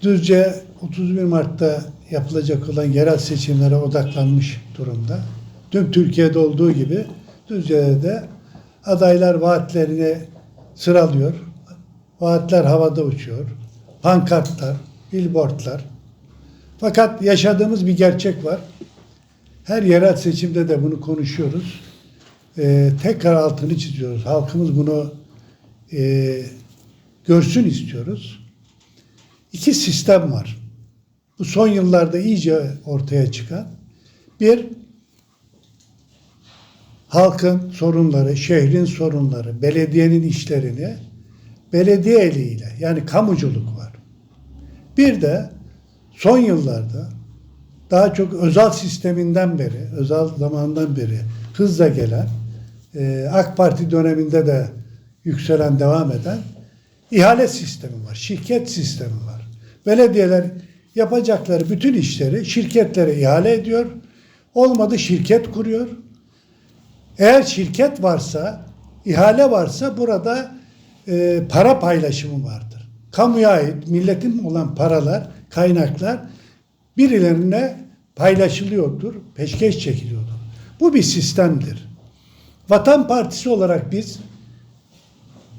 Düzce 31 Mart'ta yapılacak olan yerel seçimlere odaklanmış durumda. Tüm Türkiye'de olduğu gibi Düzce'de de adaylar vaatlerini sıralıyor. Vaatler havada uçuyor. Pankartlar, billboardlar. Fakat yaşadığımız bir gerçek var. Her yerel seçimde de bunu konuşuyoruz. Ee, tekrar altını çiziyoruz. Halkımız bunu e, görsün istiyoruz. İki sistem var. Bu son yıllarda iyice ortaya çıkan. Bir, halkın sorunları, şehrin sorunları, belediyenin işlerini belediye eliyle yani kamuculuk var. Bir de son yıllarda daha çok özel sisteminden beri, özel zamandan beri hızla gelen, e, AK Parti döneminde de yükselen, devam eden ihale sistemi var, şirket sistemi var. Belediyeler yapacakları bütün işleri şirketlere ihale ediyor. Olmadı şirket kuruyor. Eğer şirket varsa, ihale varsa burada e, para paylaşımı vardır. Kamuya ait, milletin olan paralar, kaynaklar birilerine paylaşılıyordur, peşkeş çekiliyordur. Bu bir sistemdir. Vatan Partisi olarak biz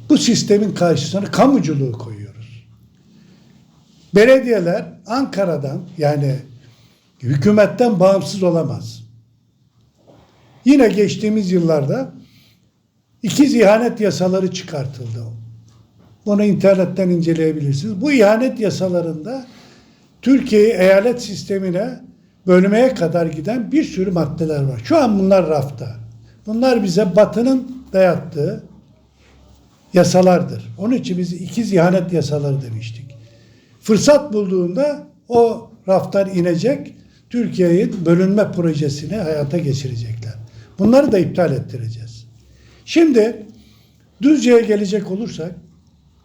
bu sistemin karşısına kamuculuğu koyuyoruz. Belediyeler Ankara'dan yani hükümetten bağımsız olamaz. Yine geçtiğimiz yıllarda ikiz ihanet yasaları çıkartıldı. Bunu internetten inceleyebilirsiniz. Bu ihanet yasalarında Türkiye'yi eyalet sistemine bölmeye kadar giden bir sürü maddeler var. Şu an bunlar rafta. Bunlar bize Batı'nın dayattığı yasalardır. Onun için biz ikiz ihanet yasaları demiştik. Fırsat bulduğunda o raftan inecek, Türkiye'nin bölünme projesini hayata geçirecekler. Bunları da iptal ettireceğiz. Şimdi Düzce'ye gelecek olursak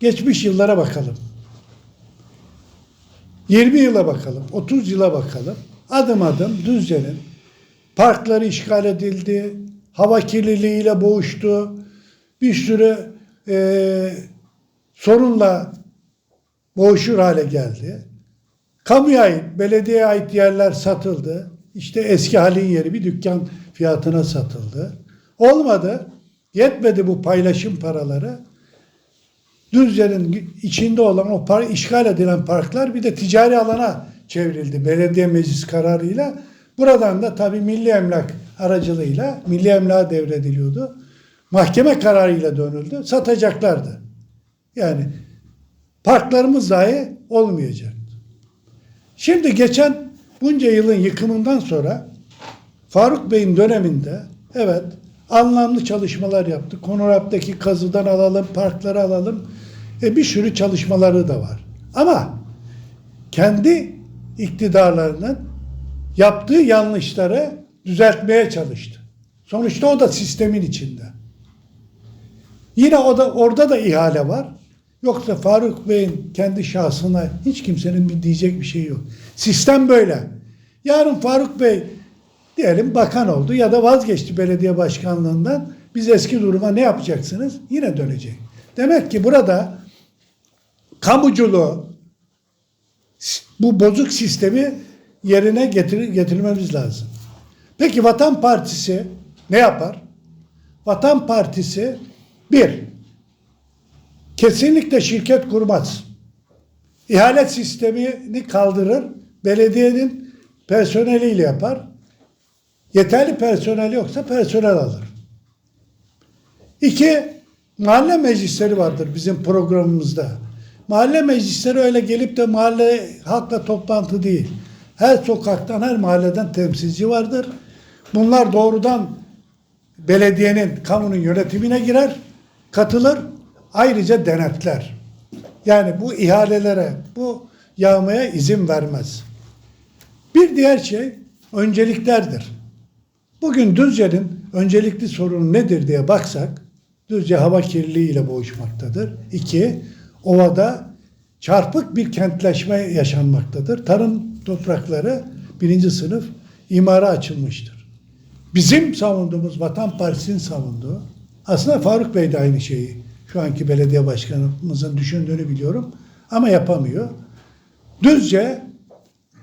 geçmiş yıllara bakalım. 20 yıla bakalım, 30 yıla bakalım. Adım adım Düzce'nin parkları işgal edildi, hava kirliliğiyle boğuştu, bir sürü e, sorunla boğuşur hale geldi. Kamuya ait, belediyeye ait yerler satıldı. İşte eski halin yeri bir dükkan fiyatına satıldı. Olmadı. Yetmedi bu paylaşım paraları. Düzce'nin içinde olan o par işgal edilen parklar bir de ticari alana çevrildi belediye meclis kararıyla. Buradan da tabii milli emlak aracılığıyla milli emlağa devrediliyordu. Mahkeme kararıyla dönüldü. Satacaklardı. Yani parklarımız dahi olmayacaktı. Şimdi geçen bunca yılın yıkımından sonra Faruk Bey'in döneminde evet anlamlı çalışmalar yaptı. Konurap'taki kazıdan alalım, parkları alalım. E bir sürü çalışmaları da var. Ama kendi iktidarlarının yaptığı yanlışları düzeltmeye çalıştı. Sonuçta o da sistemin içinde. Yine o da orada da ihale var. Yoksa Faruk Bey'in kendi şahsına hiç kimsenin bir diyecek bir şey yok. Sistem böyle. Yarın Faruk Bey diyelim bakan oldu ya da vazgeçti belediye başkanlığından. Biz eski duruma ne yapacaksınız? Yine dönecek. Demek ki burada kamuculuğu bu bozuk sistemi yerine getir, getirmemiz lazım. Peki Vatan Partisi ne yapar? Vatan Partisi bir, kesinlikle şirket kurmaz. İhale sistemini kaldırır, belediyenin personeliyle yapar. Yeterli personel yoksa personel alır. İki, mahalle meclisleri vardır bizim programımızda. Mahalle meclisleri öyle gelip de mahalle halkla toplantı değil. Her sokaktan, her mahalleden temsilci vardır. Bunlar doğrudan belediyenin, kamunun yönetimine girer, katılır, ayrıca denetler. Yani bu ihalelere, bu yağmaya izin vermez. Bir diğer şey önceliklerdir. Bugün Düzce'nin öncelikli sorunu nedir diye baksak, Düzce hava kirliliği ile boğuşmaktadır. İki, ovada çarpık bir kentleşme yaşanmaktadır. Tarım toprakları birinci sınıf imara açılmıştır. Bizim savunduğumuz, Vatan Partisi'nin savunduğu, aslında Faruk Bey de aynı şeyi şu anki belediye başkanımızın düşündüğünü biliyorum ama yapamıyor. Düzce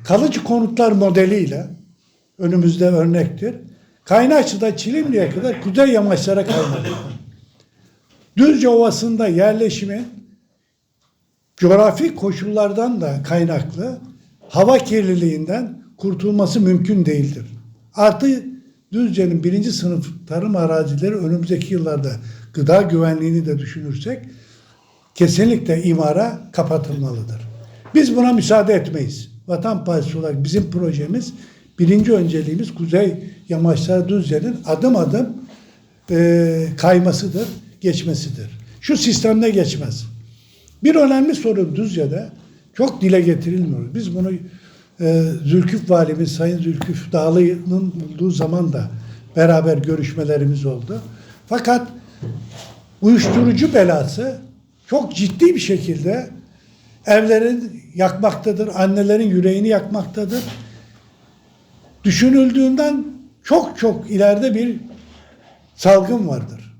kalıcı konutlar modeliyle önümüzde örnektir. Kaynakçı'da Çilimli'ye kadar kuzey yamaçlara kaynadı. Düzce Ovası'nda yerleşimin coğrafi koşullardan da kaynaklı hava kirliliğinden kurtulması mümkün değildir. Artı Düzce'nin birinci sınıf tarım arazileri önümüzdeki yıllarda gıda güvenliğini de düşünürsek kesinlikle imara kapatılmalıdır. Biz buna müsaade etmeyiz. Vatan Partisi olarak bizim projemiz birinci önceliğimiz Kuzey Yamaçlar Düzce'nin adım adım e, kaymasıdır, geçmesidir. Şu sistemde geçmez. Bir önemli sorun Düzce'de çok dile getirilmiyor. Biz bunu e, Zülküf Valimiz Sayın Zülküf Dağlı'nın bulduğu zaman da beraber görüşmelerimiz oldu. Fakat uyuşturucu belası çok ciddi bir şekilde evlerin yakmaktadır, annelerin yüreğini yakmaktadır. Düşünüldüğünden çok çok ileride bir salgın vardır.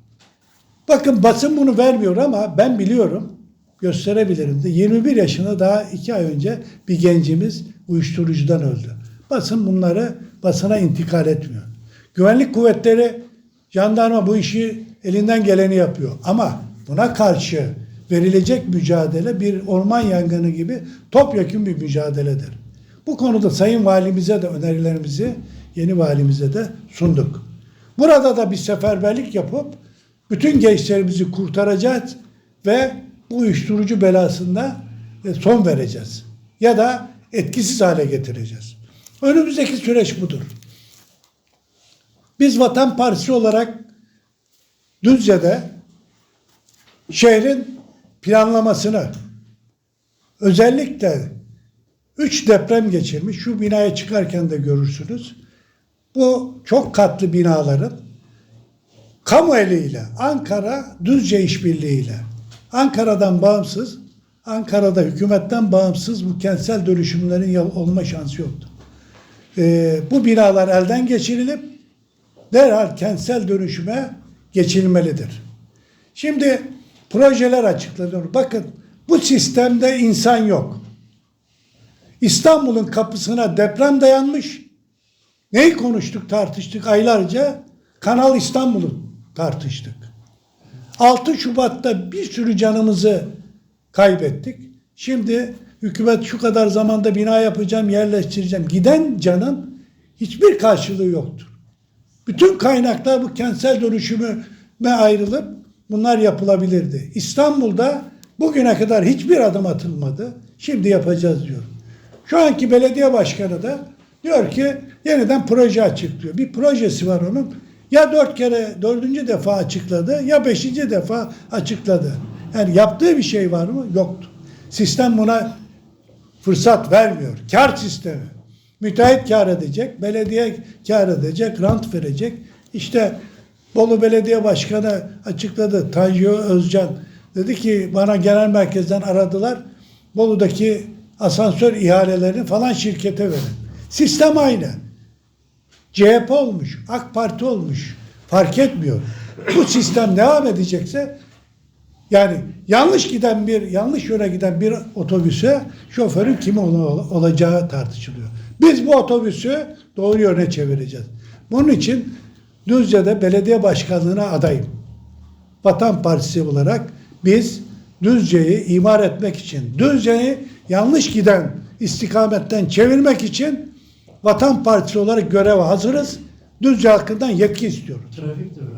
Bakın basın bunu vermiyor ama ben biliyorum, gösterebilirim de 21 yaşında daha 2 ay önce bir gencimiz uyuşturucudan öldü. Basın bunları basına intikal etmiyor. Güvenlik kuvvetleri, jandarma bu işi elinden geleni yapıyor. Ama buna karşı verilecek mücadele bir orman yangını gibi topyekun bir mücadeledir. Bu konuda Sayın Valimize de önerilerimizi yeni valimize de sunduk. Burada da bir seferberlik yapıp bütün gençlerimizi kurtaracağız ve bu uyuşturucu belasında e, son vereceğiz. Ya da etkisiz hale getireceğiz. Önümüzdeki süreç budur. Biz Vatan Partisi olarak Düzce'de şehrin planlamasını özellikle üç deprem geçirmiş şu binaya çıkarken de görürsünüz. Bu çok katlı binaların kamu eliyle Ankara Düzce işbirliğiyle Ankara'dan bağımsız Ankara'da hükümetten bağımsız bu kentsel dönüşümlerin olma şansı yoktu. Ee, bu binalar elden geçirilip derhal kentsel dönüşüme geçilmelidir. Şimdi projeler açıklanıyor. Bakın bu sistemde insan yok. İstanbul'un kapısına deprem dayanmış. Neyi konuştuk, tartıştık aylarca? Kanal İstanbul'u tartıştık. 6 Şubat'ta bir sürü canımızı kaybettik. Şimdi hükümet şu kadar zamanda bina yapacağım, yerleştireceğim. Giden canın hiçbir karşılığı yoktur. Bütün kaynaklar bu kentsel dönüşüme ayrılıp bunlar yapılabilirdi. İstanbul'da bugüne kadar hiçbir adım atılmadı. Şimdi yapacağız diyor. Şu anki belediye başkanı da diyor ki yeniden proje açıklıyor. Bir projesi var onun. Ya dört kere, dördüncü defa açıkladı ya beşinci defa açıkladı. Yani yaptığı bir şey var mı? Yoktu. Sistem buna fırsat vermiyor. Kar sistemi. Müteahhit kar edecek, belediye kar edecek, rant verecek. İşte Bolu Belediye Başkanı açıkladı. Tanju Özcan dedi ki bana genel merkezden aradılar. Bolu'daki asansör ihalelerini falan şirkete verin. Sistem aynı. CHP olmuş, AK Parti olmuş. Fark etmiyor. Bu sistem devam edecekse yani yanlış giden bir, yanlış yöne giden bir otobüse şoförün kim ol- olacağı tartışılıyor. Biz bu otobüsü doğru yöne çevireceğiz. Bunun için Düzce'de belediye başkanlığına adayım. Vatan Partisi olarak biz Düzce'yi imar etmek için, Düzce'yi yanlış giden istikametten çevirmek için Vatan Partisi olarak göreve hazırız. Düzce halkından yetki istiyoruz. Trafiktir